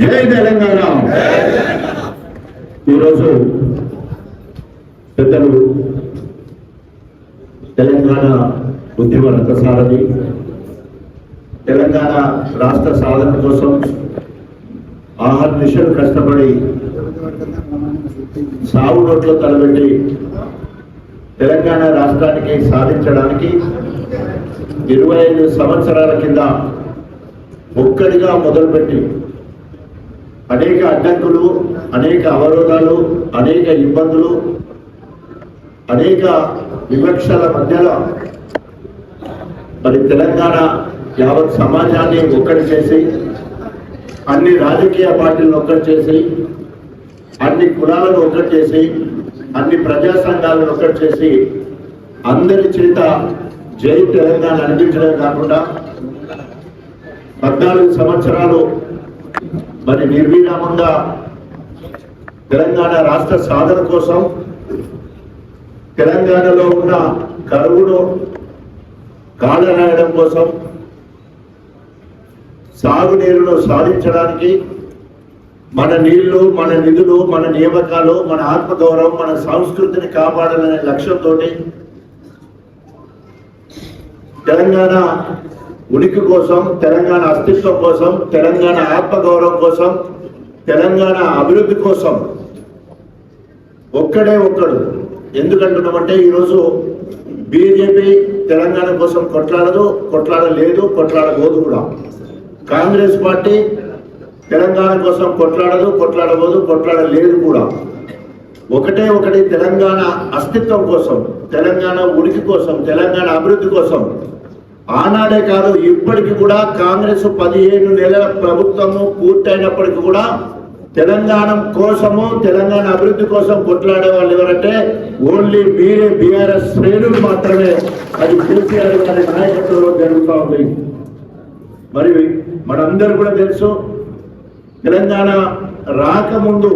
జై తెలంగాణ. ఈరోజు పెద్దలు తెలంగాణ ఉద్యమ రథసారథి తెలంగాణ రాష్ట్ర సాధన కోసం ఆహార నిషలు కష్టపడి సాగు నోట్లో తలబెట్టి తెలంగాణ రాష్ట్రానికి సాధించడానికి ఇరవై ఐదు సంవత్సరాల కింద ఒక్కడిగా మొదలుపెట్టి అనేక అడ్డంకులు అనేక అవరోధాలు అనేక ఇబ్బందులు అనేక వివక్షల మధ్యలో మరి తెలంగాణ యావత్ సమాజాన్ని ఒక్కటి చేసి అన్ని రాజకీయ పార్టీలను ఒక్కటి చేసి అన్ని కులాలను ఒక్కటి చేసి అన్ని ప్రజా సంఘాలను ఒక్కటి చేసి అందరి చేత జై తెలంగాణ అనిపించడం కాకుండా పద్నాలుగు సంవత్సరాలు మరి నిర్విరామంగా తెలంగాణ రాష్ట్ర సాధన కోసం తెలంగాణలో ఉన్న కరువును కాలరాయడం కోసం సాగునీరును సాధించడానికి మన నీళ్ళు మన నిధులు మన నియామకాలు మన ఆత్మగౌరవం మన సంస్కృతిని కాపాడాలనే లక్ష్యంతో తెలంగాణ ఉనికి కోసం తెలంగాణ అస్తిత్వం కోసం తెలంగాణ ఆత్మగౌరవం కోసం తెలంగాణ అభివృద్ధి కోసం ఒక్కడే ఒక్కడు. ఎందుకంటున్నామంటే ఈరోజు బీజేపీ తెలంగాణ కోసం కొట్లాడదు కొట్లాడలేదు కొట్లాడబోదు కూడా. కాంగ్రెస్ పార్టీ తెలంగాణ కోసం కొట్లాడదు కొట్లాడబోదు కొట్లాడలేదు కూడా. ఒకటే ఒకటి తెలంగాణ అస్తిత్వం కోసం తెలంగాణ ఉనికి కోసం తెలంగాణ అభివృద్ధి కోసం ఆనాడే కాదు ఇప్పటికి కూడా కాంగ్రెస్ పదిహేను నెలల ప్రభుత్వము పూర్తయినప్పటికీ కూడా తెలంగాణ కోసము తెలంగాణ అభివృద్ధి కోసం కొట్లాడే వాళ్ళు ఎవరంటే ఓన్లీ మీరే బీఆర్ఎస్ శ్రేణులు మాత్రమే. అది కేసీఆర్ గారి నాయకత్వంలో జరుగుతూ ఉంది. మరి మనందరూ కూడా తెలుసు తెలంగాణ రాకముందు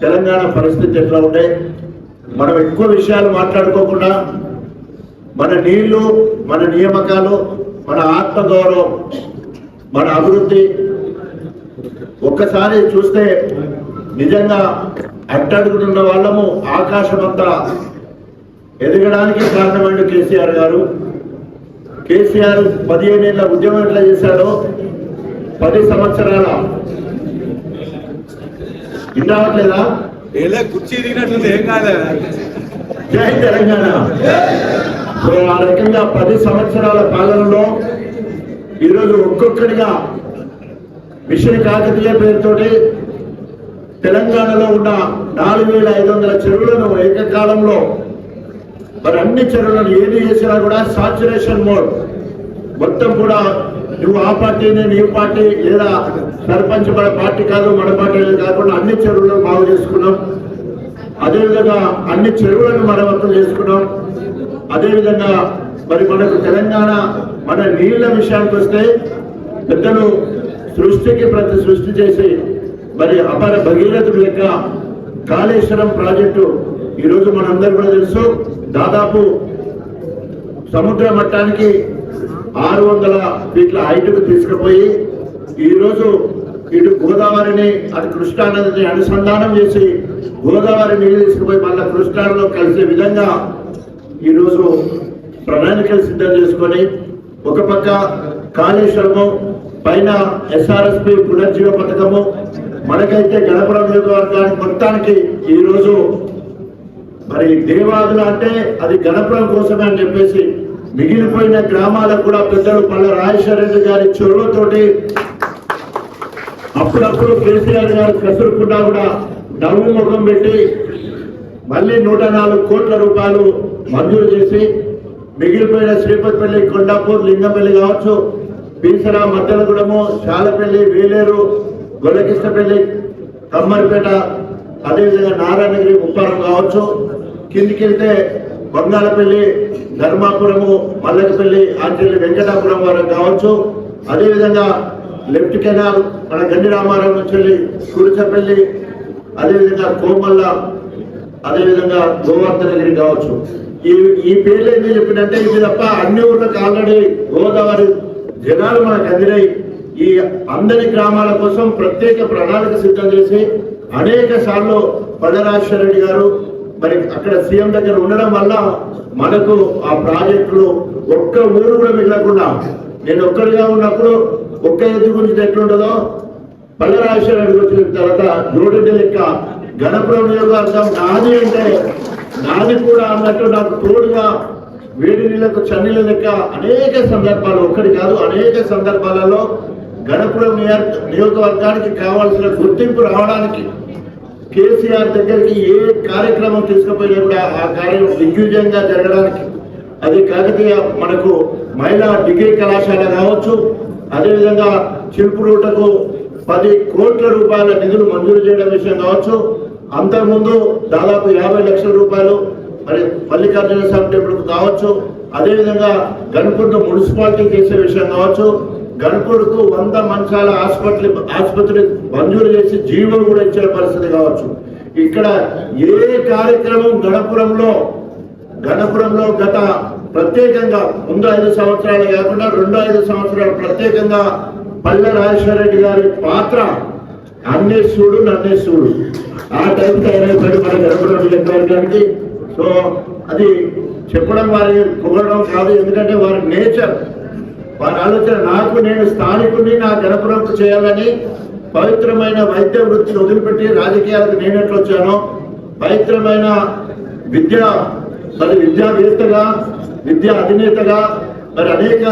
తెలంగాణ పరిస్థితి ఎట్లా ఉండే? మనం ఎక్కువ విషయాలు మాట్లాడుకోకుండా మన నీళ్ళు మన నియామకాలు మన ఆత్మగౌరవం మన అభివృద్ధి. ఒక్కసారి చూస్తే నిజంగా అట్టడుగుతున్న వాళ్ళము ఆకాశం అంతా ఎదగడానికి కారణమైన కేసీఆర్ గారు. కేసీఆర్ పదిహేనేళ్ళ ఉద్యమం ఎట్లా చేశాడో పది సంవత్సరాల. వినవట్లేదా? కుర్చీ దిగినట్టుంది ఏం కాదా. జై తెలంగాణ. సో ఆ రకంగా పది సంవత్సరాల పాలనలో ఈరోజు ఒక్కొక్కడిగా మిషన్ కాకతీయ పేరుతోటి తెలంగాణలో ఉన్న నాలుగు వేల ఐదు వందల చెరువులను ఏకకాలంలో మరి అన్ని చెరువులను ఏది చేసినా కూడా సాచురేషన్ మోడ్ మొత్తం కూడా నువ్వు ఆ పార్టీ నేను ఈ పార్టీ లేదా సర్పంచ్ మన పార్టీ కాదు మన పార్టీ కాకుండా అన్ని చెరువులను బాగు చేసుకున్నాం. అదేవిధంగా అన్ని చెరువులను మరమ్మతులు చేసుకున్నాం. అదేవిధంగా మరి మనకు తెలంగాణ మన నీళ్ళ విషయానికి వస్తే పెద్దలు సృష్టికి ప్రతి సృష్టి చేసి మరి అపార భగీరథుడు లెక్క కాళేశ్వరం ప్రాజెక్టు ఈరోజు మనందరూ కూడా తెలుసు. దాదాపు సముద్ర మట్టానికి ఆరు వందల ఫీట్ల హైట్కు తీసుకుపోయి ఈరోజు ఇటు గోదావరిని అటు కృష్ణా నదిని అనుసంధానం చేసి గోదావరి నీళ్ళు తీసుకుపోయి మళ్ళీ కృష్ణాలో కలిసే విధంగా ఈరోజు ప్రణాళికలు సిద్ధం చేసుకొని ఒక పక్క కాళేశ్వరము పైన ఎస్ఆర్ఎస్పి పునర్జీవ పథకము మనకైతే గణపురం నియోజకవర్గానికి మొత్తానికి ఈరోజు మరి దేవాదులు అంటే అది గణపురం కోసమే అని చెప్పేసి మిగిలిపోయిన గ్రామాలకు కూడా పెద్దలు పల్ల రాజేశ్వర రెడ్డి గారి చొరవతోటి అప్పుడప్పుడు కేసీఆర్ గారు కసురుకుండా కూడా నవ్వు ముఖం పెట్టి మళ్ళీ నూట నాలుగు కోట్ల రూపాయలు మంజూరు చేసి మిగిలిపోయిన శ్రీపతిపల్లి కొండాపూర్ లింగంపల్లి కావచ్చు బీసరా మద్దలగూడెము శాలపల్లి వేలేరు గొల్లకిష్టపల్లి కమ్మరిపేట అదేవిధంగా నారాయణగిరి ఉప్పారం కావచ్చు. కిందికి వెళ్తే బంగాళపల్లి ధర్మాపురము మల్లకపల్లి ఆంజలి వెంకటాపురం వరకు కావచ్చు. అదేవిధంగా లెఫ్ట్ కెనాల్ మన గండి రామారావు నుంచి వెళ్ళి కురిచపల్లి అదేవిధంగా కోమల్ల అదేవిధంగా గోవర్ధనగిరి కావచ్చు. ఈ ఈ పేర్లు ఏం చెప్పినంటే ఇది తప్ప అన్ని ఊర్లకు ఆల్రెడీ గోదావరి జనాలు మనకు అందినాయి. ఈ అందరి గ్రామాల కోసం ప్రత్యేక ప్రణాళిక సిద్ధం చేసి అనేక సార్లు పల్లరాజేశ్వర రెడ్డి గారు మరి అక్కడ సీఎం దగ్గర ఉండడం వల్ల మనకు ఆ ప్రాజెక్టులు ఒక్క ఊరు కూడా మిగలకుండా నేను ఒక్కడిగా ఉన్నప్పుడు ఒక్క ఎద్దు గురించి ఎట్లుండదో పల్లరాజేశ్వర రెడ్డి వచ్చిన తర్వాత జోడెడ్డి లెక్క గణపురం నియోజకవర్గం నాది అంటే నాది కూడా అన్నట్టు నాకు తోడుగా వేడి నీళ్ళకు చన్నీల లెక్క అనేక సందర్భాలు ఒక్కటి కాదు అనేక సందర్భాలలో గణపురం నియోజకవర్గానికి కావాల్సిన గుర్తింపు రావడానికి కేసీఆర్ దగ్గరికి ఏ కార్యక్రమం తీసుకుపోయినా కూడా ఆ కార్యం దిగ్విజయంగా జరగడానికి. అది కాకతీయ మనకు మహిళా డిగ్రీ కళాశాల కావచ్చు అదేవిధంగా చిలుపురుటకు పది కోట్ల రూపాయల నిధులు మంజూరు చేయడం విషయం కావచ్చు అంతకుముందు దాదాపు యాభై లక్షల రూపాయలు మరి మల్లికార్జున స్వామి టెంపుల్కు కావచ్చు అదేవిధంగా గణపూర్ను మున్సిపాలిటీ చేసే విషయం కావచ్చు గణపూర్కు వంద మంచాల ఆసుపత్రి ఆసుపత్రి మంజూరు చేసి జీవో కూడా ఇచ్చే పరిస్థితి కావచ్చు. ఇక్కడ ఏ కార్యక్రమం గణపురంలో గణపురంలో గత ప్రత్యేకంగా ముందు ఐదు సంవత్సరాలు కాకుండా రెండు ఐదు సంవత్సరాలు ప్రత్యేకంగా పల్లె రాజేశ్వర రెడ్డి గారి పాత్ర అన్నే చూడు నన్నే చూడు. ఆ టైం తయారైపోయాడు మన గణపురం నియోజకవర్గానికి సో అది చెప్పడం వారి పొగడం కాదు ఎందుకంటే వారి నేచర్ వారి ఆలోచన నాకు నేను స్థానికుడిని నా గణపురంకు చేయాలని పవిత్రమైన వైద్య వృత్తిని వదిలిపెట్టి రాజకీయాలకు నేను ఎట్లా వచ్చానో పవిత్రమైన విద్య మరి విద్యావేత్తగా విద్యా అధినేతగా మరి అనేక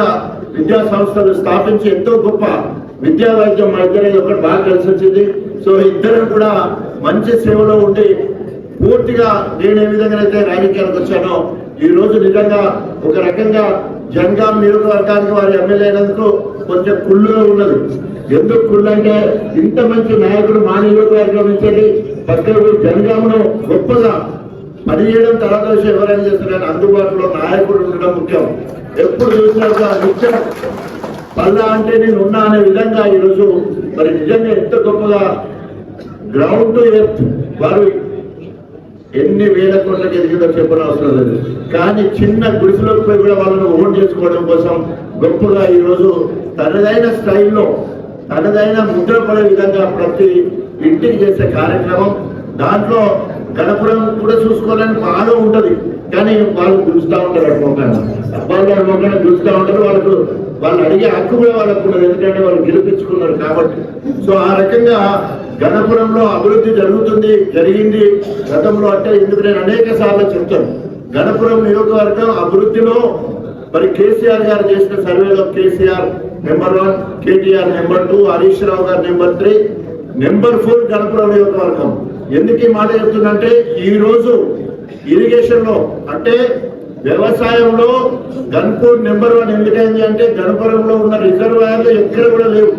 విద్యా సంస్థలు స్థాపించి ఎంతో గొప్ప విద్యా వైద్యం మా ఇద్దరు ఒకటి బాగా కలిసి వచ్చింది. సో ఇద్దరు కూడా మంచి సేవలో ఉండి పూర్తిగా నేను ఏ విధంగా అయితే రాజకీయాలకు వచ్చానో ఈ రోజు నిజంగా ఒక రకంగా జనగాం నియోజకవర్గానికి వారి ఎమ్మెల్యే అయినందుకు కొంచెం కుళ్ళుగా ఉన్నది. ఎందుకు కుళ్ళు అంటే ఇంత మంచి నాయకుడు మా నియోజకవర్గం నుంచి పక్కన జనగామను గొప్పగా పనిచేయడం తర్వాత విషయం ఎవరైనా చేస్తున్నారు అందుబాటులో నాయకుడు ఉండడం ముఖ్యం. ఎప్పుడు చూసినా నిత్యం పల్లా అంటే నేను ఉన్నా అనే విధంగా ఈరోజు మరి నిజంగా ఎంత గొప్పగా గ్రౌండ్ టు ఎర్త్ వారు ఎన్ని వేల కోట్లకి ఎదిగిందో చెప్పడం అవసరం లేదు. కానీ చిన్న గుడిసెలోకి పోయి కూడా వాళ్ళను ఓన్ చేసుకోవడం కోసం గొప్పగా ఈరోజు తనదైన స్టైల్లో తనదైన ముద్ర పడే విధంగా ప్రతి ఇంటికి చేసే కార్యక్రమం. దాంట్లో గణపురం కూడా చూసుకోవాలని బాగా ఉంటది. కానీ వాళ్ళు పిలుస్తూ ఉంటారు అనుకోకుండా అబ్బాయిలు అనుకోకుండా పిలుస్తూ ఉంటారు. వాళ్ళకు వాళ్ళు అడిగే హక్కు కూడా వాళ్ళకు ఉన్నది ఎందుకంటే వాళ్ళు గెలిపించుకున్నారు కాబట్టి. సో ఆ రకంగా గణపురంలో అభివృద్ధి జరుగుతుంది జరిగింది. గతంలో అంటే ఇందుకు నేను అనేక సార్లు చెప్తాను. గణపురం నియోజకవర్గం అభివృద్ధిలో మరి కేసీఆర్ గారు చేసిన సర్వేలో KCR number one KTR number two Harish Rao garu number three number four Ganapuram నియోజకవర్గం. ఎందుకు ఈ మాట చెప్తుందంటే ఈ రోజు ఇరిగేషన్లో అంటే వ్యవసాయంలో గన్పూర్ నెంబర్ వన్ ఎందుకైంది అంటే గణపురంలో ఉన్న రిజర్వాయర్లు ఎక్కడ కూడా లేవు.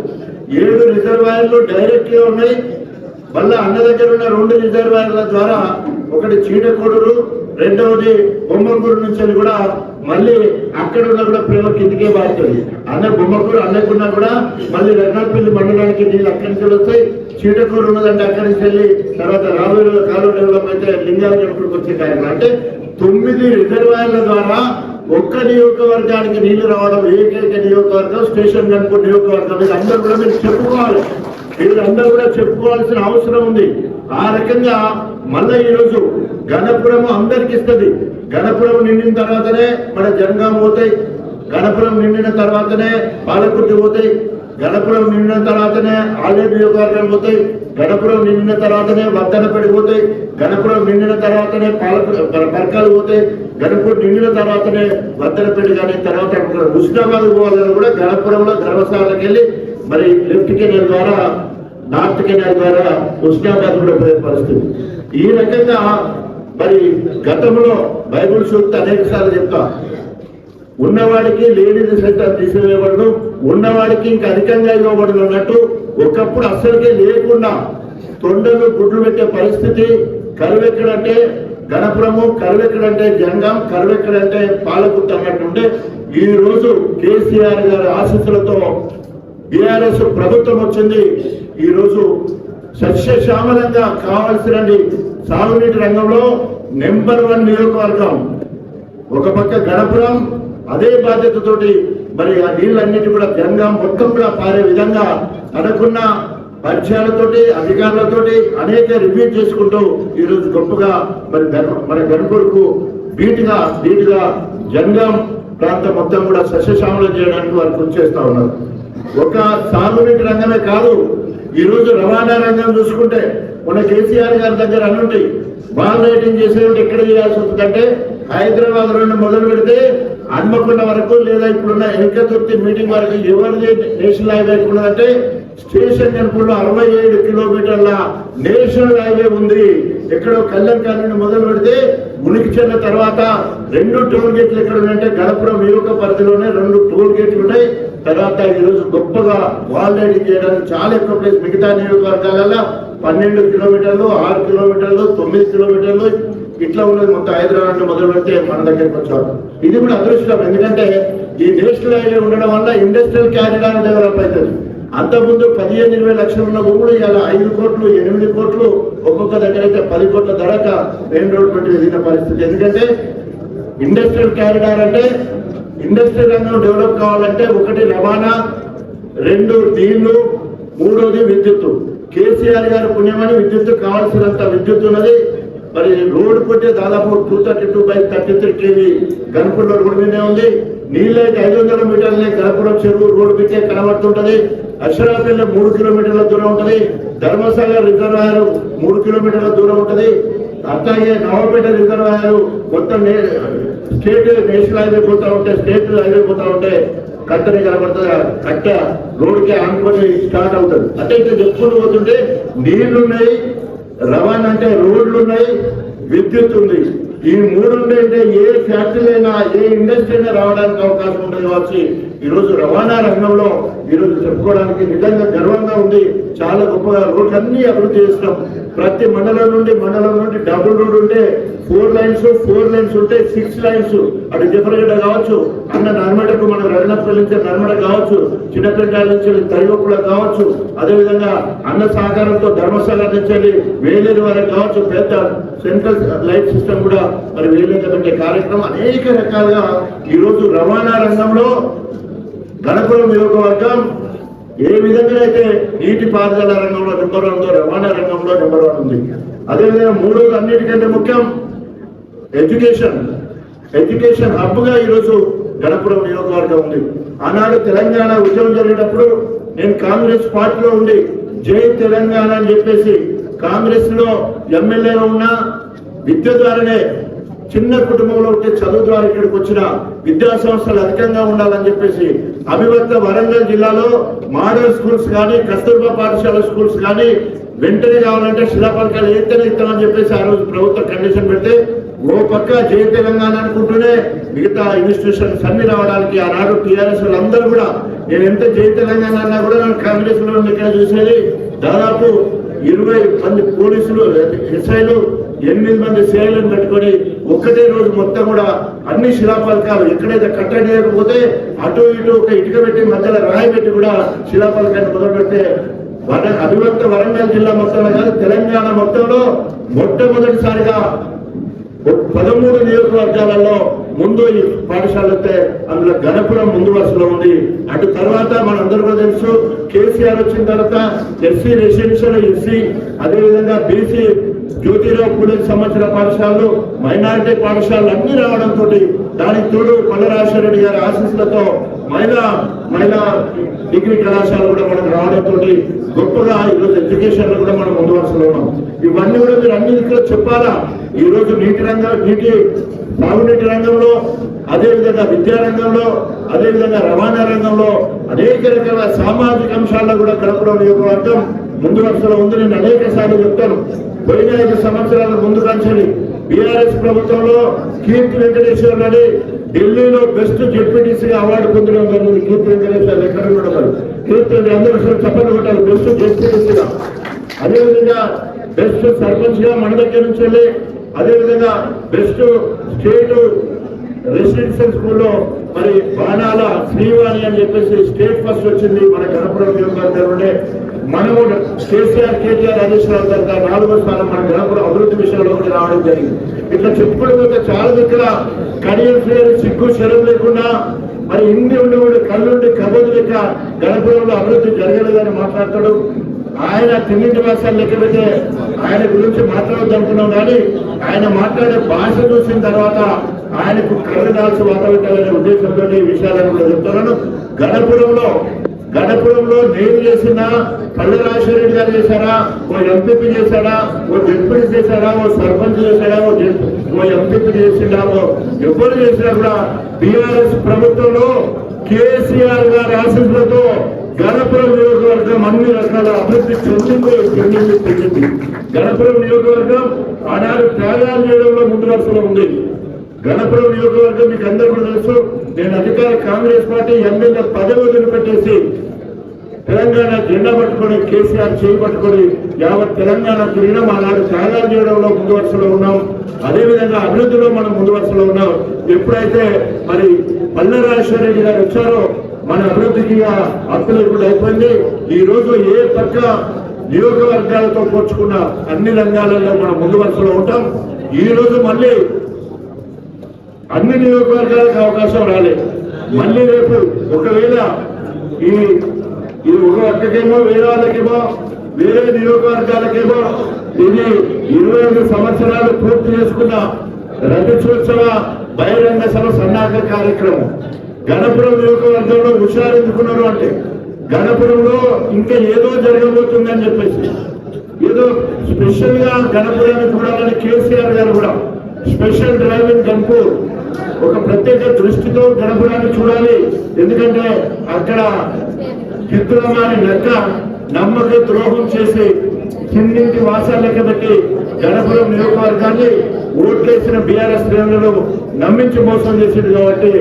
ఏడు రిజర్వాయర్లు డైరెక్ట్గా ఉన్నాయి. మళ్ళా అన్న దగ్గర ఉన్న రెండు రిజర్వాయర్ల ద్వారా ఒకటి చీటకోడూరు రెండవది బొమ్మకూరు నుంచి కూడా మళ్ళీ అక్కడ ఉన్న కూడా ప్రేమ కిందికే బాగుతుంది అన్న బొమ్మకూరు అన్నకున్నా కూడా మళ్ళీ రంగపల్లి మండలానికి నీళ్ళు అక్కడి నుంచి వస్తాయి చీటకూరు ఉన్నదంటే అక్కడి నుంచి వెళ్ళి తర్వాత రాబోయే కాలువ డెవలప్ అయితే లింగాలు టెంపుల్కి వచ్చే కార్యక్రమం. అంటే తొమ్మిది రిజర్వాయర్ల ద్వారా ఒక్క నియోజకవర్గానికి నీళ్ళు రావడం ఏకైక నియోజకవర్గం స్టేషన్ కనుక నియోజకవర్గం. ఇది అందరూ కూడా మీరు చెప్పుకోవాలి. వీళ్ళందరూ కూడా చెప్పుకోవాల్సిన అవసరం ఉంది. ఆ రకంగా మళ్ళీ ఈరోజు గణపురం అందరికి ఇస్తుంది. గణపురం నిండిన తర్వాతనే మన జనగాం పోతాయి. గణపురం నిండిన తర్వాతనే పాలకుర్తి పోతాయి గణపురం నిండిన తర్వాతనే ఆలయ నియోజకవర్గం పోతాయి గణపురం నిండిన తర్వాతనే వర్ధనపడి పోతాయి గణపురం నిండిన తర్వాతనే పాలకు పరకాలు పోతాయి గణపురం నిండిన తర్వాతనే వర్ధనపేట కానీ తర్వాత హుస్నాబాద్ పోవాలని కూడా గణపురంలో ధర్మశాలకు వెళ్ళి మరి లెఫ్ట్ కెనాల్ ద్వారా నార్త్ కెనాల్ ద్వారా హుస్నాబాద్ కూడా పోయే పరిస్థితి. ఈ రకంగా మరి గతంలో బైబిల్ సూక్తి అనేక సార్లు చెప్తా. ఉన్నవాడికి లేడీస్ సెంటర్ తీసివేయబడదు ఉన్నవాడికి ఇంకా అధికంగా ఇవ్వబడదు అన్నట్టు ఒకప్పుడు అస్సలకే లేకుండా తొండలు గుడ్లు పెట్టే పరిస్థితి. కరువెక్కడంటే గణపురము కరువెక్కడంటే జంగం కరువెక్కడంటే పాలకుర్తి అన్నట్టు ఉంటే ఈ రోజు కేసీఆర్ గారి ఆశీస్సులతో బీఆర్ఎస్ ప్రభుత్వం వచ్చింది. ఈ రోజు సస్యశ్యామలంగా కావాల్సిన సాగునీటి రంగంలో నెంబర్ వన్ నియోజకవర్గం. ఒక పక్క గణపురం అదే బాధ్యతతోటి మరి ఆ నీళ్ళన్నిటి కూడా జంగం మొత్తం కూడా పారే విధంగా అనుకున్న పరిచయాలతోటి అధికారులతోటి అనేక రివ్యూ చేసుకుంటూ ఈరోజు గొప్పగా మరి మన గణపూర్కు బీటుగా బీటుగా జంగం ప్రాంతం మొత్తం కూడా సస్యశ్యామలం చేయడానికి వారు కృషి చేస్తా ఉన్నారు. ఒక సాగునీటి రంగమే కాదు ఈ రోజు రవాణా రంగం చూసుకుంటే మన కేసీఆర్ గారి దగ్గర అన్నుంటాయి బాల్ రైటింగ్ చేసేటువంటి ఎక్కడ చేయాల్సి వస్తుందంటే హైదరాబాద్ నుండి మొదలు పెడితే హన్మకొండ వరకు లేదా ఇప్పుడున్న ఎన్కతుర్తి మీటింగ్ వరకు ఎవరిది నేషనల్ హైవే ఉన్నదంటే స్టేషన్ జనపూర్లో అరవై ఏడు కిలోమీటర్ల నేషనల్ హైవే ఉంది. ఎక్కడో కళ్యాణ్ నుండి మొదలు పెడితే ఉనికి చెందిన తర్వాత రెండు టోల్ గేట్లు ఎక్కడ ఉన్నాయంటే గణపురం నియోజక పరిధిలోనే రెండు టోల్ గేట్లు ఉన్నాయి. తర్వాత ఈ రోజు గొప్పగా వాల్ రైడింగ్ చేయడానికి చాలా ఎక్కువ ప్లేస్ మిగతా నియోజకవర్గాలలో పన్నెండు కిలోమీటర్లు ఆరు కిలోమీటర్లు తొమ్మిది కిలోమీటర్లు ఇట్లా ఉన్నది మొత్తం హైదరాబాద్లో మొదలు పెడితే మన దగ్గరికి వచ్చారు ఇది కూడా అదృష్టం ఎందుకంటే ఈ నేషనల్ హైవే ఉండడం వల్ల ఇండస్ట్రియల్ క్యారిడార్ డెవలప్ అవుతుంది. అంతకుముందు పదిహేను ఇరవై లక్షలు ఉన్న భూములు ఇలా ఐదు కోట్లు ఎనిమిది కోట్లు ఒక్కొక్క దగ్గర అయితే పది కోట్ల ధరక మెయిన్ రోడ్ పెట్టి వెళ్ళిన పరిస్థితి. ఎందుకంటే ఇండస్ట్రియల్ క్యారిడార్ అంటే ఇండస్ట్రియల్ రంగం డెవలప్ కావాలంటే ఒకటి రవాణా రెండు నీళ్ళు మూడోది విద్యుత్తు. కేసీఆర్ గారి పుణ్యమని విద్యుత్తు కావాల్సినంత విద్యుత్ ఉన్నది. మరి రోడ్డు కొట్టే దాదాపు two thirty two by thirty three KV గణపూర్లో road మీదే ఉంది. నీళ్ళు అయితే ఐదు వందల మీటర్లే గణపురం చెరువు రోడ్డు మీదే కనబడుతుంటది. అక్షరాపల్లి మూడు కిలోమీటర్ల దూరం ఉంటది. ధర్మసాగర్ రిజర్వాయర్ మూడు కిలోమీటర్ల దూరం ఉంటది. అట్లాగే నవపేట రిజర్వాయర్ మొత్తం స్టేట్ నేషనల్ హైవే పోతా ఉంటే స్టేట్ హైవే పోతా ఉంటే కట్టని కనబడుతుంది. కట్ట రోడ్కి ఆనుకొని స్టార్ట్ అవుతుంది. అంటే ఇట్లా చెప్పుకుంటూ పోతుంటే నీళ్ళున్నాయి రవాణా అంటే రోడ్లు ఉన్నాయి విద్యుత్ ఉంది. ఈ మూడు అంటే ఏ ఫ్యాక్టరీ అయినా ఏ ఇండస్ట్రీ అయినా రావడానికి అవకాశం ఉంటుంది కాబట్టి ఈరోజు రవాణా రంగంలో ఈ రోజు చెప్పుకోవడానికి నిజంగా గర్వంగా ఉంది. చాలా గొప్పగా రోడ్లన్నీ అన్ని అభివృద్ధి చేస్తాం ప్రతి మండలం నుండి మండలం నుండి డబుల్ రోడ్ ఉంటే ఫోర్ లైన్స్ ఫోర్ లైన్స్ ఉంటే సిక్స్ లైన్స్. అటు జఫరగడ్డ కావచ్చు అన్న నర్మడకు మన రఘునాథపల్లి నుంచి నర్మడ కావచ్చు చిన్నపెట్టాల నుంచి తరిగొప్పుల కావచ్చు అదేవిధంగా అన్న సహకారంతో ధర్మశాల నుంచి వేలేరు వరకు కావచ్చు పెద్ద సెంట్రల్ లైట్ సిస్టమ్ కూడా మరి వేలేరు పెట్టే కార్యక్రమం అనేక రకాలుగా ఈ రోజు రవాణా రంగంలో గణపురం నియోజకవర్గం ఏ విధంగా అయితే నీటి పారుదల రంగంలో నెంబర్ వన్ రవాణా రంగంలో నెంబర్ వన్ ఉంది. అదేవిధంగా మూడోది అన్నిటికంటే ముఖ్యం ఎడ్యుకేషన్. ఎడ్యుకేషన్ హబ్గా ఈరోజు గణపురం నియోజకవర్గం ఉంది. ఆనాడు తెలంగాణ ఉద్యమం జరిగినప్పుడు నేను కాంగ్రెస్ పార్టీలో ఉండి జై తెలంగాణ అని చెప్పేసి కాంగ్రెస్లో ఎమ్మెల్యేలో ఉన్న విద్య ద్వారానే చిన్న కుటుంబంలో ఉంటే చదువు ద్వారా ఇక్కడికి వచ్చిన విద్యా సంస్థలు అధికంగా ఉండాలని చెప్పేసి అభివక్త వరంగల్ జిల్లాలో మోడల్ స్కూల్స్ కానీ కస్తూర్బా పాఠశాల స్కూల్స్ కానీ వెంటనే కావాలంటే శిలాపథకాలు ఎత్తనే ఇస్తామని చెప్పేసి ఆ రోజు ప్రభుత్వం కండిషన్ పెడితే ఓ పక్క జయ తెలంగాణ అనుకుంటూనే మిగతా ఇన్స్టిట్యూషన్స్ అన్ని రావడానికి ఆనాడు టీఆర్ఎస్ వాళ్ళందరూ కూడా నేను ఎంత జయ తెలంగాణ అన్నా కూడా నేను కాంగ్రెస్లో ఇక్కడ చూసేది దాదాపు ఇరవై మంది పోలీసులు ఎస్ఐలు ఎనిమిది మంది సేవలను పెట్టుకొని ఒక్కటే రోజు మొత్తం కూడా అన్ని శిలాఫలకాలు ఎక్కడైతే కట్టడి చేయకపోతే అటు ఇటు ఒక ఇటుక పెట్టి మధ్యలో రాయి పెట్టి కూడా శిలాఫలకాన్ని మొదలు పెడితే వర అభివక్త వరంగల్ జిల్లా మొత్తంలో కాదు తెలంగాణ మొత్తంలో మొట్టమొదటిసారిగా పదమూడు నియోజకవర్గాలలో ముందు ఈ పాఠశాల వస్తే అందులో గణపురం ముందు వరుసలో ఉంది. అటు తర్వాత మనందరూ కూడా తెలుసు కేసీఆర్ వచ్చిన తర్వాత ఎస్సీ రెసిడెన్షియల్ ఎస్సీ అదేవిధంగా బీసీ జ్యోతిరావు కూడా సంవత్సర పాఠశాలలు మైనారిటీ పాఠశాలలు అన్ని రావడంతో దానికి తోడు పల్లరాజశేఖర రెడ్డి గారి ఆశీస్సులతో మహిళా మహిళా డిగ్రీ కళాశాల కూడా మనకు రావడంతో గొప్పగా ఈరోజు ఎడ్యుకేషన్ కూడా మనం ముందు వరుసలో ఉన్నాం. ఇవన్నీ కూడా మీరు అన్ని ఇక్కడ చెప్పాలా? ఈ రోజు నీటి రంగం నీటి తాగునీటి రంగంలో అదేవిధంగా విద్యా రంగంలో అదేవిధంగా రవాణా రంగంలో అనేక రకాల సామాజిక అంశాల్లో కూడా గడపడం నియోజకవర్గం ముందు వరుసలో ఉంది. నేను అనేక సార్లు చెప్తాను. పోయిన ఐదు సంవత్సరాల ముందు కంచెని బీఆర్ఎస్ ప్రభుత్వంలో కీర్తి వెంకటేశ్వర రెడ్డి ఢిల్లీలో బెస్ట్ జడ్పీటీసీగా అవార్డు పొందడం జరిగింది కీర్తి వెంకటేశ్వర ఎక్కడ కూడా మరి కీర్తి అందరూ ఒకసారి చెప్పండి కొట్టారు బెస్ట్ జడ్పీటీసీగా. అదేవిధంగా బెస్ట్ సర్పంచ్గా మన దగ్గర నుంచి వెళ్ళి అదేవిధంగా బెస్ట్ స్టేట్ రెసిడెన్షియల్ స్కూల్లో మరి బాణాల శ్రీవాణి అని చెప్పేసి స్టేట్ ఫస్ట్ వచ్చింది మన గణపురం నియోజకవర్గం మనం కూడా కేసీఆర్ కేటీఆర్ రాజేశ్వరరావు గారి నాలుగో స్థానం మన గణపురం అభివృద్ధి విషయంలోకి రావడం జరిగింది. ఇట్లా చెప్పుకోవడం చాలా దగ్గర కడియం ఫేర్ సిగ్గు శరం లేకుండా మరి ఇన్ని కూడా కళ్ళుండి కబోదు లెక్క గణపురంలో అభివృద్ధి జరగలేదని మాట్లాడతాడు. ఆయన తిన్నింటి భాషలు లెక్క ఆయన గురించి మాట్లాడద్దు అనుకున్నాం కానీ ఆయన మాట్లాడే భాష చూసిన తర్వాత ఆయనకు కళ్ళు దాల్చి వాతావరణాలనే ఉద్దేశంతో ఈ విషయాలను కూడా చెప్తున్నాను. గణపురంలో గణపురంలో నేను చేసిన పల్లె రాజశేఖర గారు చేశారా ఓ ఎంపీపీ చేశాడా ఓ డిప్యూటీ చేశాడా ఓ సర్పంచ్ చేశాడా ఓ ఓ ఎంపీపీ చేసిండా ఓ ఎవరు చేసినా కూడా బీఆర్ఎస్ ప్రభుత్వంలో కేసీఆర్ గారి ఆశీస్సులతో గణపురం నియోజకవర్గం అన్ని రకాల అభివృద్ధి చెందింది చెందింది చెందింది. గణపురం నియోజకవర్గం ఆనాడు త్యాగాలు చేయడంలో ముందు వరుసలో ఉంది. గణపురం నియోజకవర్గం మీకు అందరూ కూడా తెలుసు నేను అధికార కాంగ్రెస్ పార్టీ ఎమ్మెల్యే పదవి వదిలిపెట్టేసి తెలంగాణ జెండా పట్టుకొని కేసీఆర్ చేయి పట్టుకొని యావత్ తెలంగాణ తిరిగినా మా నాడు త్యాగాలు చేయడంలో ముందు వరుసలో ఉన్నాం. అదేవిధంగా అభివృద్ధిలో మనం ముందు వరుసలో ఉన్నాం. ఎప్పుడైతే మరి పల్లె రాజశేఖర రెడ్డి గారు వచ్చారో మన అభివృద్ధికి ఆ హక్కులు ఇప్పుడు అయిపోయింది. ఈ రోజు ఏ పక్క నియోజకవర్గాలతో పోల్చుకున్న అన్ని రంగాలలో మనం ముందు వరుసలో ఉంటాం. ఈ రోజు మళ్ళీ అన్ని నియోజకవర్గాలకు అవకాశం రాలేదు. మళ్ళీ రేపు ఒకవేళ ఈ ఈ ఒక వర్గకేమో వేరే వాళ్ళకేమో వేరే నియోజకవర్గాలకేమో ఇది ఇరవై ఐదు సంవత్సరాలు పూర్తి చేసుకున్న రజతోత్సవ బహిరంగ సభ సన్నాహక కార్యక్రమం. గణపురం నియోజకవర్గంలో హుషారెందుకున్నారు అంటే గణపురంలో ఇంకా ఏదో జరగబోతుందని చెప్పేసి. ఏదో స్పెషల్గా గణపురాన్ని చూడాలని కేసీఆర్ గారు కూడా స్పెషల్ డ్రైవింగ్ గన్పూర్ ఒక ప్రత్యేక దృష్టితో గణపురాన్ని చూడాలి. ఎందుకంటే అక్కడ చిత్రమాని లెక్క నమ్మక ద్రోహం చేసి కిందింటి వాసాలు లెక్క పెట్టి గణపురం నియోజకవర్గాన్ని ఓట్లేసిన బీఆర్ఎస్ శ్రేణులను నమ్మించి మోసం చేసింది కాబట్టి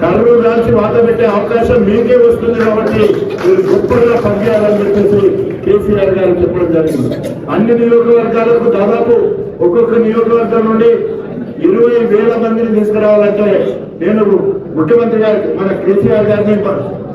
కర్రు దాల్చి వాత పెట్టే అవకాశం మీకే వస్తుంది కాబట్టి మీరు గొప్పగా పనిచేయాలని చెప్పేసి కేసీఆర్ గారు చెప్పడం జరిగింది. అన్ని నియోజకవర్గాలకు దాదాపు ఒక్కొక్క నియోజకవర్గం నుండి ఇరవై వేల మందిని తీసుకురావాలంటే నేను ముఖ్యమంత్రి గారి మన కేసీఆర్ గారిని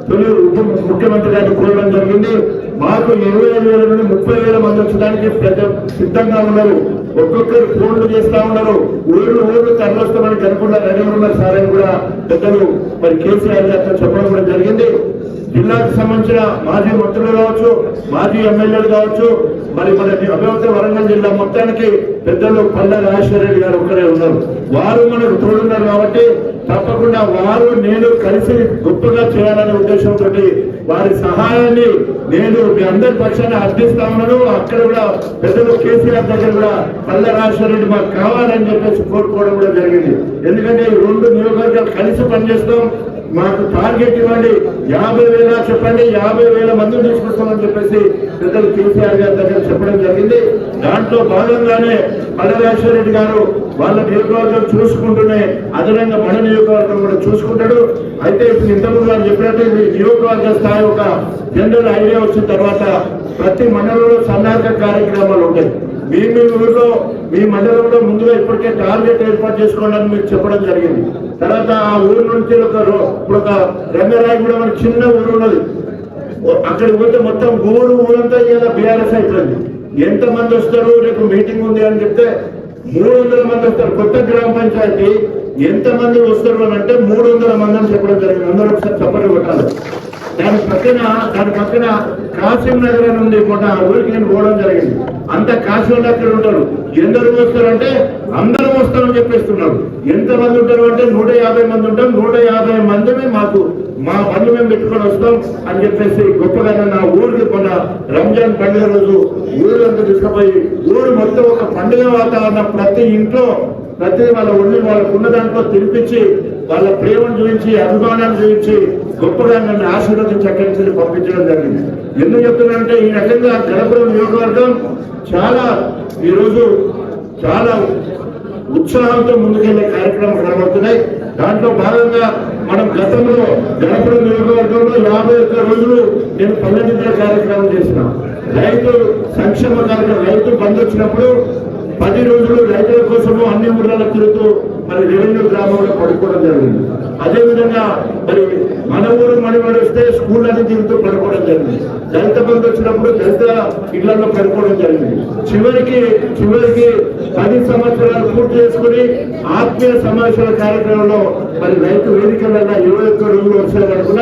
తొలి ఉప ముఖ్యమంత్రి గారిని కోరడం జరిగింది. మాకు ఇరవై ఐదు వేల నుండి ముప్పై వేల మంది వచ్చడానికి పెద్ద సిద్ధంగా ఉన్నారు. ఒక్కొక్కరు ఫోన్లు చేస్తా ఉన్నారు. ఊళ్ళు ఊళ్ళు తరలిస్తామని కనుకుండా రెడీ ఉన్నారు సార్ అని కూడా పెద్దలు మరి కేసీఆర్ గారితో చెప్పడం కూడా జరిగింది. జిల్లాకు సంబంధించిన మాజీ మంత్రులు కావచ్చు మాజీ ఎమ్మెల్యేలు కావచ్చు మరి మన అభివృద్ధి వరంగల్ జిల్లా మొత్తానికి పెద్దలు పల్లె రాజేశ్వర రెడ్డి గారు ఒక్కరే ఉన్నారు. వారు మనకు తోడున్నారు కాబట్టి తప్పకుండా వారు నేను కలిసి గొప్పగా చేయాలనే ఉద్దేశంతో వారి సహాయాన్ని నేను మీ అందరి పక్షాన్ని అర్థిస్తా ఉన్నాను. అక్కడ కూడా పెద్దలు కేసీఆర్ దగ్గర కూడా పల్లె రాజేశ్వరరెడ్డి మాకు కావాలని చెప్పేసి కోరుకోవడం కూడా జరిగింది. ఎందుకంటే ఈ రెండు నియోజకవర్గాలు కలిసి పనిచేస్తాం. మాకు టార్గెట్ ఇవ్వండి. యాభై వేల చెప్పండి. యాభై వేల మందిని తీసుకొస్తామని చెప్పేసి పెద్దలు కేసీఆర్ గారి దగ్గర చెప్పడం జరిగింది. దాంట్లో భాగంగానే పల్లరాజేశ్వర రెడ్డి గారు వాళ్ళ నియోజకవర్గం చూసుకుంటూనే అదనంగా మన నియోజకవర్గం కూడా చూసుకుంటాడు. అయితే ఇప్పుడు ఇంతకుముందు గారు చెప్పినట్టు ఈ నియోజకవర్గ స్థాయి ఒక జనరల్ ఐడియా వచ్చిన తర్వాత ప్రతి మండలంలో సన్నాహక కార్యక్రమాలు ఉంటాయి. మీ మీ ఊర్లో మీ మండలంలో ముందుగా ఇప్పటికే టార్గెట్ ఏర్పాటు చేసుకోండి అని మీకు చెప్పడం జరిగింది. తర్వాత ఆ ఊరు నుంచి ఒక ఇప్పుడు ఒక రంగరాయగూడ అని చిన్న ఊరు ఉన్నది. అక్కడికి పోతే మొత్తం ఊరు ఊరంతా ఇలా బీఆర్ఎస్ అయిపోయింది. ఎంత మంది వస్తారు? రేపు మీటింగ్ ఉంది అని చెప్తే మూడు వందల మంది వస్తారు. కొత్త గ్రామ పంచాయతీ ఎంత మంది వస్తారు అని అంటే మూడు వందల మంది అని చెప్పడం జరిగింది. అందరూ ఒకసారి చప్పట్లు కొట్టాలి. దాని పక్కన దాని పక్కన కాశీం నగర్ అని ఉంది ఊరికి నేను పోవడం జరిగింది. అంత కాశీలో అక్కడ ఉంటారు. ఎందరు వస్తారంటే అందరం వస్తామని చెప్పేస్తున్నారు. ఎంత మంది ఉంటారు అంటే నూట యాభై మంది ఉంటాం. నూట యాభై మందిని మాకు మా పనులు మేము పెట్టుకొని వస్తాం అని చెప్పేసి గొప్పగా నా ఊరికి కొన్న రంజాన్ పండుగ రోజు ఊరంతా తీసుకుపోయి ఊరు మొత్తం ఒక పండుగ వాతావరణం ప్రతి ఇంట్లో ప్రతి వాళ్ళ ఒళ్ళు వాళ్ళకున్న దాంట్లో తినిపించి వాళ్ళ ప్రేమను చూపించి అభిమానాన్ని చూపించి గొప్పగా నన్ను ఆశీర్వదించి అక్కడి నుంచి పంపించడం జరిగింది. ఎందుకు చెప్తున్నానంటే ఈ రకంగా గణపురం నియోజకవర్గం చాలా ఈరోజు చాలా ఉత్సాహంతో ముందుకెళ్ళే కార్యక్రమం కనబడుతున్నాయి దాంట్లో భాగంగా మనం గతంలో గణపురం నియోజకవర్గంలో యాభై ఒక్క రోజులు నేను పల్లెటూరు కార్యక్రమం చేసిన. రైతు సంక్షేమ కార్యక్రమం రైతు బంద్ వచ్చినప్పుడు పది రోజులు రైతుల కోసము అన్ని ఊర్లలో తిరుగుతూ మరి రెవెన్యూ గ్రామంలో పడుకోవడం జరిగింది. అదేవిధంగా మరి మన ఊరు మణి వస్తే స్కూళ్ళని దీంతో పడుకోవడం జరిగింది. దళిత బంధు వచ్చినప్పుడు దళిత ఇళ్ళలో పడుకోవడం జరిగింది. చివరికి చివరికి పది సంవత్సరాలు పూర్తి చేసుకుని ఆత్మీయ సమావేశాల కార్యక్రమంలో మరి రైతు వేదికలైనా ఇరవై ఒక్క రోజులు వచ్చారు అనుకున్న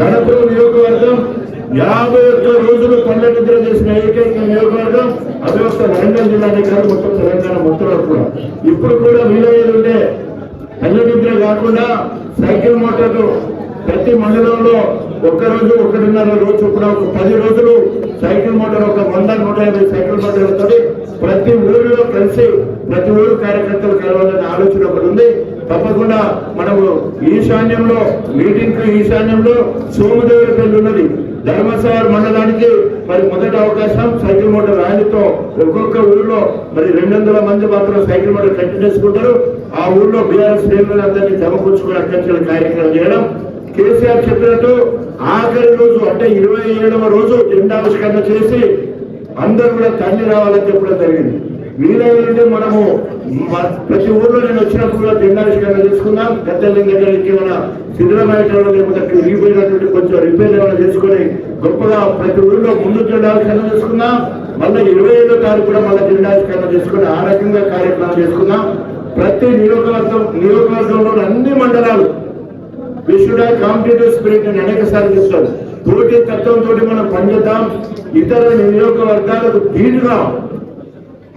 గణపురం నియోజకవర్గం యాభై ఒక్క రోజులు కొండ నిద్ర చేసిన ఏకైక నియోజకవర్గం అది ఒక వరంగల్ జిల్లానే కాదు మొత్తం తెలంగాణ మొత్తం కూడా. ఇప్పుడు కూడా వీలయ్యేది ఉంటే కళ్ళ నిద్ర కాకుండా సైకిల్ మోటార్లు ప్రతి మండలంలో ఒక్క రోజు ఒకటిన్నర రోజు కూడా ఒక పది రోజులు సైకిల్ మోటార్ ఒక వంద నూట యాభై సైకిల్ మోటార్లతో ప్రతి ఊరిలో కలిసి ప్రతి ఊరు కార్యకర్తలు కలవాలనే ఆలోచన ఒకటి ఉంది. తప్పకుండా మనము ఈశాన్యంలో మీటింగ్ ఈశాన్యంలో సోమదేవుడి పెళ్ళి ఉన్నది. ధర్మసాగర్ మండలానికి మరి మొదటి అవకాశం సైకిల్ మోటార్ ర్యాలీతో ఒక్కొక్క ఊరిలో మరి రెండు వందల మంది మాత్రం సైకిల్ మోటార్ కట్టి చేసుకుంటారు ఆ ఊళ్ళో బీఆర్ఎస్ శ్రేణులందరినీ జమకూర్చుకుని అక్కడి కార్యక్రమం చేయడం కేసీఆర్ చెప్పినట్టు ఆఖరి రోజు అంటే ఇరవై ఏడవ రోజు జెండావిష్కరణ చేసి అందరూ కూడా తల్లి రావాలని చెప్పడం జరిగింది. వీలైతే మనము ప్రతి ఊర్లో నేను వచ్చినప్పుడు కూడా జెండావిష్కరణ చేసుకున్నాం పెద్దలింగ దగ్గరికి మన సిద్ధరమయ్యేటప్పుడు లేకపోతే కొంచెం రిపేర్ ఏమైనా చేసుకొని గొప్పగా ప్రతి ఊర్లో ముందు జెండావిష్కరణ చేసుకున్నాం మళ్ళీ ఇరవై ఏడో తారీఖు కూడా మళ్ళీ జెండావిష్కరణ చేసుకుని ఆ రకంగా కార్యక్రమం చేసుకున్నాం ప్రతి నియోజకవర్గం నియోజకవర్గంలో అన్ని మండలాలు విషుడ కాంపిటేటివ్ స్పిరిట్ అని అనేక సార్లు చెప్తారు పోటీ తత్వంతో మనం పనిచేద్దాం. ఇతర నియోజకవర్గాలకు దీటుగా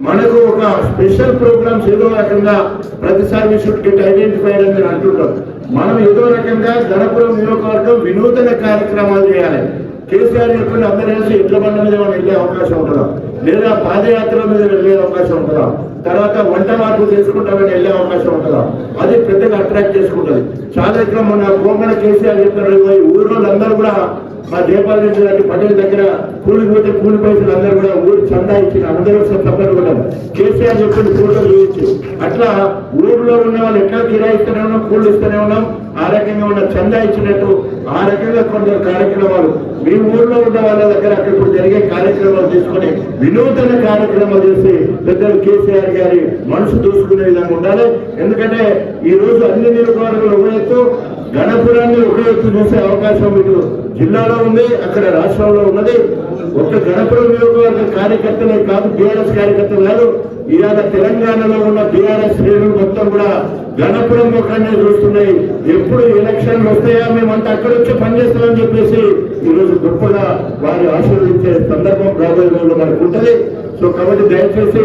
మనకు ఒక స్పెషల్ ప్రోగ్రామ్స్ ఏదో రకంగా ప్రతిసారి వి షుడ్ గెట్ ఐడెంటిఫైడ్ అని అంటుంటాం మనం ఏదో రకంగా ధనపురం నియోజకవర్గం వినూతన కార్యక్రమాలు చేయాలి. కేసీఆర్ చెప్పిన అందరూ కలిసి ఎడ్ల బండ మీద మనం వెళ్ళే అవకాశం ఉంటుందా? లేదా పాదయాత్ర మీద వెళ్ళే అవకాశం ఉంటుందా? తర్వాత వంట మార్పు చేసుకుంటామని వెళ్ళే అవకాశం ఉంటుందా? అది పెద్దగా అట్రాక్ట్ చేసుకుంటుంది. చాలా ఇక్కడ మన కోమల కేసీఆర్ చెప్పినారు ఈ ఊర్లో అందరూ కూడా మా దేపాల్ రెడ్డి గారి పటేల్ దగ్గర కూలికి పోతే కూలి పైసలు అందరూ కూడా ఊరు చందా ఇచ్చిన అందరూ సపోర్ట్ కూడా కేసీఆర్ చెప్పిన ఫోటో చూపించు. అట్లా ఊర్లో ఉన్న వాళ్ళు ఎట్లా కిరాయి ఇస్తూనే ఉన్నాం కూళ్ళు ఇస్తూనే ఉన్నాం ఆ రకంగా ఉన్న చందా ఇచ్చినట్టు ఆ రకంగా కొందరు కార్యక్రమాలు మీ ఊర్లో ఉన్న వాళ్ళ దగ్గర అక్కడ ఇప్పుడు జరిగే కార్యక్రమాలు తీసుకొని వినూతన కార్యక్రమాలు చేసి పెద్దలు కేసీఆర్ గారి మనసు దూసుకునే విధంగా ఉండాలి. ఎందుకంటే ఈ రోజు అన్ని నియోజకవర్గాలు ఒక గణపురాన్ని ఒక చూసే అవకాశం ఇటు జిల్లాలో ఉంది అక్కడ రాష్ట్రంలో ఉన్నది. ఒక గణపురం నియోజకవర్గ కార్యకర్తలే కాదు బీఆర్ఎస్ కార్యకర్తలు కాదు. ఇవాళ తెలంగాణలో ఉన్న బీఆర్ఎస్ శ్రేణులు మొత్తం కూడా గణపురం ముఖాన్ని చూస్తున్నాయి. ఎప్పుడు ఎలక్షన్లు వస్తాయా మేమంతా అక్కడ వచ్చి పనిచేస్తామని చెప్పేసి ఈ రోజు గొప్పగా వారి ఆశీర్వదించే సందర్భం రాబోయే రోజుల్లో మనకు ఉంటుంది. సో కాబట్టి దయచేసి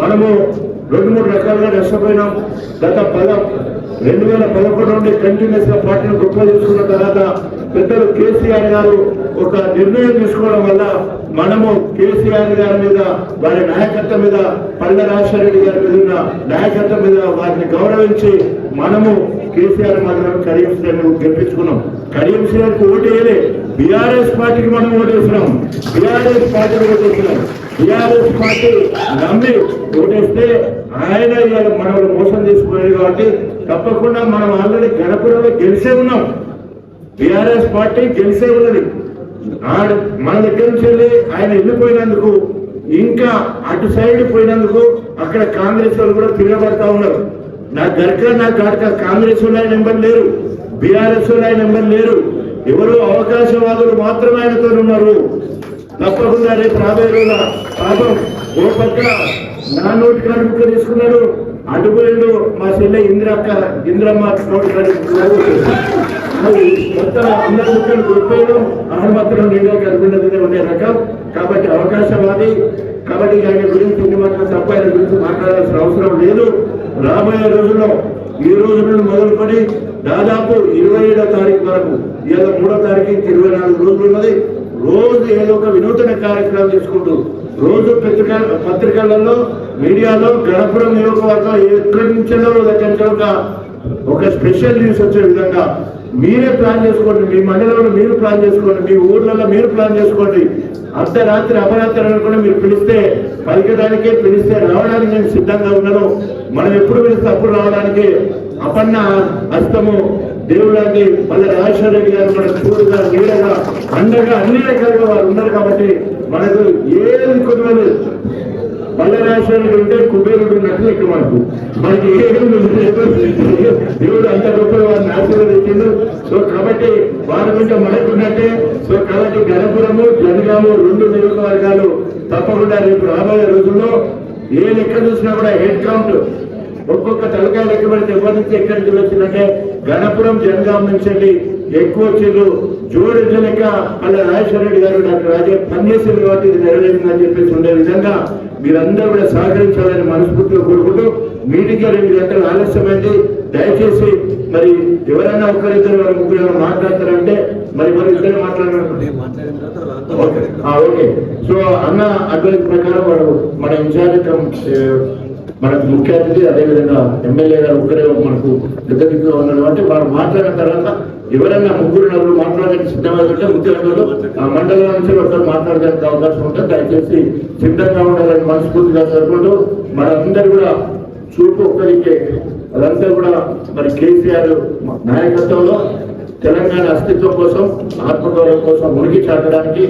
మనము రెండు మూడు రకాలుగా నష్టపోయినాం. గత పద రెండు వేల పదకొండు నుండి కంటిన్యూస్గా పార్టీని గొప్ప చేసుకున్న తర్వాత పెద్దలు కేసీఆర్ గారు ఒక నిర్ణయం తీసుకోవడం వల్ల మనము కేసీఆర్ గారి మీద వారి నాయకత్వం మీద పల్లె రాజశేఖర గారి మీద ఉన్న నాయకత్వం మీద వారిని గౌరవించి మనము కేసీఆర్ మాత్రం కరీం శ్రేణి గెలిపించుకున్నాం. కరీం శ్రేణికి ఓటు వేయలే. బీఆర్ఎస్ పార్టీకి మనం ఓటేసినాం బీఆర్ఎస్ పార్టీకి ఓటేసినాం బీఆర్ఎస్ పార్టీ నమ్మి ఓటేస్తే ఆయన ఇవాళ మనల్ని మోసం చేసుకున్నాడు కాబట్టి తప్పకుండా మనం ఆల్రెడీ గణపురంలో గెలిచే ఉన్నాం. బీఆర్ఎస్ పార్టీ గెలిచే ఉన్నది. ఆడ మన దగ్గర నుంచి వెళ్ళి ఆయన వెళ్ళిపోయినందుకు ఇంకా అటు సైడ్ పోయినందుకు అక్కడ కాంగ్రెస్ వాళ్ళు కూడా తిరగబడతా ఉన్నారు. నా దగ్గర నా గాడక కాంగ్రెస్ వాళ్ళు ఆయన నెంబర్ లేరు. బీఆర్ఎస్ వాళ్ళు ఆయన నెంబర్ లేరు. ఎవరు అవకాశవాదులు మాత్రమే ఆయనతో ఉన్నారు. తప్పకుండా రేపు రాబోయే రోజుల పాపం ఓ పక్క నా నోటి కార్డు బుక్ తీసుకున్నాడు. అడుగులు మా చెల్లె ఇంద్రక్క ఇంద్రమ్మ మొత్తం అందరి గుర్తులు నిండా కలుగున్నది ఉండే రకం. కాబట్టి అవకాశవాది కాబట్టి ఆయన గురించి ఇన్ని మాటలు తప్ప ఆయన గురించి మాట్లాడాల్సిన అవసరం లేదు. రాబోయే రోజుల్లో ఈ రోజు నుండి మొదలుపడి దాదాపు ఇరవై ఏడో తారీఖు వరకు ఇవాళ మూడో తారీఖు ఇరవై నాలుగు రోజులు ఉన్నది. రోజు ఏదో ఒక వినూతన కార్యక్రమం తీసుకుంటూ రోజు పత్రిక పత్రికలలో మీడియాలో గణపురం నియోజకవర్గం ఎక్కడి నుంచో దగ్గర ఒక ఒక స్పెషల్ న్యూస్ వచ్చే విధంగా మీరే ప్లాన్ చేసుకోండి. మీ మండలంలో మీరు ప్లాన్ చేసుకోండి. మీ ఊర్లలో మీరు ప్లాన్ చేసుకోండి. అర్ధరాత్రి అపరాత్రి అనుకుని మీరు పిలిస్తే పలికడానికే పిలిస్తే రావడానికి నేను సిద్ధంగా ఉన్నాను. మనం ఎప్పుడు పిలిస్తే అప్పుడు రావడానికి అపన్న హస్తము దేవుడానికి మళ్ళీ రాజశేఖర రెడ్డి గారు మన చూడగా నీడగా అండగా అన్ని రకాలుగా వారు ఉన్నారు కాబట్టి మనకు ఏది కొద్దిగా పల్లరాశ్వరుడు ఉంటే కుబేరుడు ఉన్నట్లు ఇక్కడ మనకు? మనకి ఏం దేవుడు అంత గొప్ప వారిని ఆశీర్వదించిండు. సో కాబట్టి వారి కంటే మనకు ఉన్నట్టే. సో కాబట్టి గణపురము జనగాము రెండు నియోజకవర్గాలు తప్పకుండా రేపు రాబోయే రోజుల్లో ఏ లెక్క చూసినా కూడా హెడ్ కౌంట్ ఒక్కొక్క తలకాయ లెక్క పెడితే ఎవరి నుంచి ఎక్కడి నుంచి వచ్చిందంటే గణపురం జనగాం నుంచి వెళ్ళి ఎక్కువ వచ్చిండ్రు జోడెడ్ల లెక్క అలా రాజేశ్వర రెడ్డి గారు డాక్టర్ రాజే పనిచేసింది కాబట్టి ఇది నెరవేరిందని చెప్పేసి ఉండే విధంగా మీరందరూ కూడా సహకరించాలని మనస్ఫూర్తిగా కోరుకుంటూ మీటింగ్ రెండు గంటలు ఆలస్యమైంది. దయచేసి మరి ఎవరైనా ఒకరిద్దరు ముగ్గురు మాట్లాడతారంటే మరి మరి ఇద్దరు మాట్లాడారు ఓకే. సో అన్న అడ్వైస్ ప్రకారం వాడు మన ఇన్ఛార్జ్ మనకు ముఖ్య అతిథి అదేవిధంగా ఎమ్మెల్యే గారు ఒక్కరే మనకు పెద్ద దిక్కుగా అంటే వారు మాట్లాడిన తర్వాత ఎవరైనా ముగ్గురు నలుగురు మాట్లాడడానికి సిద్ధంగా ఉంటే ముఖ్యమంత్రులు ఆ మండలం నుంచి ఒకరు మాట్లాడడానికి అవకాశం ఉంటుంది. దయచేసి సిద్ధంగా ఉండాలని మనస్ఫూర్తిగా కోరుకుంటూ మనందరూ కూడా చూపు ఒక్కరికే. అదంతా కూడా మరి కేసీఆర్ నాయకత్వంలో తెలంగాణ అస్తిత్వం కోసం ఆత్మగౌరవం కోసం ఉనికి చాటడానికి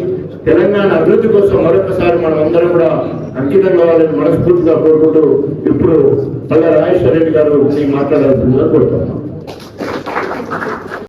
తెలంగాణ అభివృద్ధి కోసం మరొకసారి మనం అందరం కూడా అంకితం కావాలని మనస్ఫూర్తిగా కోరుకుంటూ ఇప్పుడు పల్ల రాజేశ్వర రెడ్డి గారు మాట్లాడాల్సిందిగా కోరుతున్నాం.